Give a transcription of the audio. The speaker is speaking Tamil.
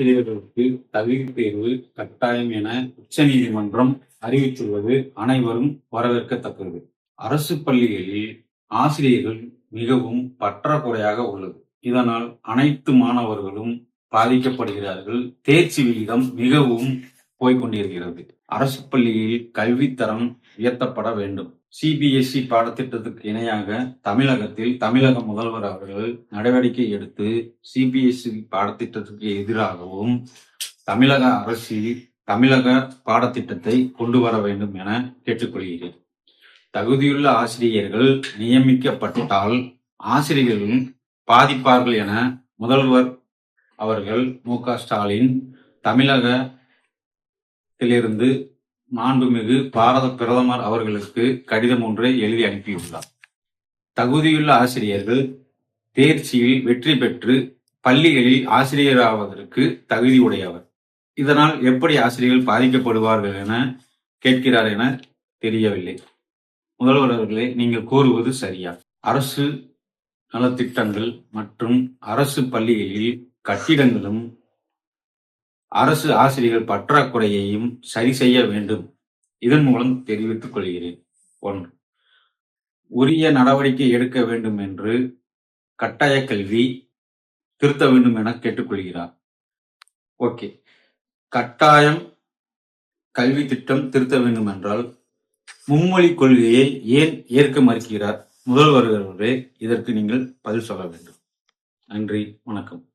ஆசிரியர்களுக்கு தகுதி தேர்வு கட்டாயம் என உச்சநீதிமன்றம் அறிவித்துள்ளது. அனைவரும் வரவேற்கத்தக்கது. அரசு பள்ளிகளில் ஆசிரியர்கள் மிகவும் பற்றாக்குறையாக உள்ளது. இதனால் அனைத்து மாணவர்களும் பாதிக்கப்படுகிறார்கள். தேர்ச்சி விகிதம் மிகவும் போய்கொண்டிருக்கிறது அரசு பள்ளியில் கல்வித்தரம் உயர்த்தப்பட வேண்டும். சிபிஎஸ்இ பாடத்திட்டத்துக்கு இணையாக தமிழகத்தில் தமிழக முதல்வர் அவர்கள் நடவடிக்கை எடுத்து சிபிஎஸ்இ பாடத்திட்டத்துக்கு எதிராகவும் தமிழக அரசு தமிழக பாடத்திட்டத்தை கொண்டு வர வேண்டும் என கேட்டுக்கொள்கிறேன். தகுதியுள்ள ஆசிரியர்கள் நியமிக்கப்பட்டால் ஆசிரியர்களும் பாதிப்பார்கள் என முதல்வர் அவர்கள் மு க ஸ்டாலின் தமிழகத்திலிருந்து மாண்புமிகு பாரத பிரதமர் அவர்களுக்கு கடிதம் ஒன்றை எழுதி அனுப்பியுள்ளார். தகுதியுள்ள ஆசிரியர்கள் தேர்ச்சியில் வெற்றி பெற்று பள்ளிகளில் ஆசிரியராவதற்கு தகுதி உடையவர் இதனால் எப்படி ஆசிரியர்கள் பாதிக்கப்படுவார்கள் என கேட்கிறார் என தெரியவில்லை. முதல்வர் அவர்களே நீங்கள் கூறுவது சரியா? அரசு நலத்திட்டங்கள் மற்றும் அரசு பள்ளிகளில் கட்டிடங்களும் அரசு ஆசிரியர்கள் பற்றாக்குறையையும் சரி செய்ய வேண்டும். இதன் மூலம் தெரிவித்துக் கொள்கிறேன். ஒன்று உரிய நடவடிக்கை எடுக்க வேண்டும் என்று கட்டாய கல்வி திருத்த வேண்டும் என கேட்டுக்கொள்கிறார். ஓகே கட்டாயம் கல்வி திட்டம் திருத்த வேண்டும் என்றால் மும்மொழி கொள்கையை ஏன் ஏற்க மறுக்கிறார்? முதல்வர் இதற்கு நீங்கள் பதில் சொல்ல வேண்டும். நன்றி வணக்கம்.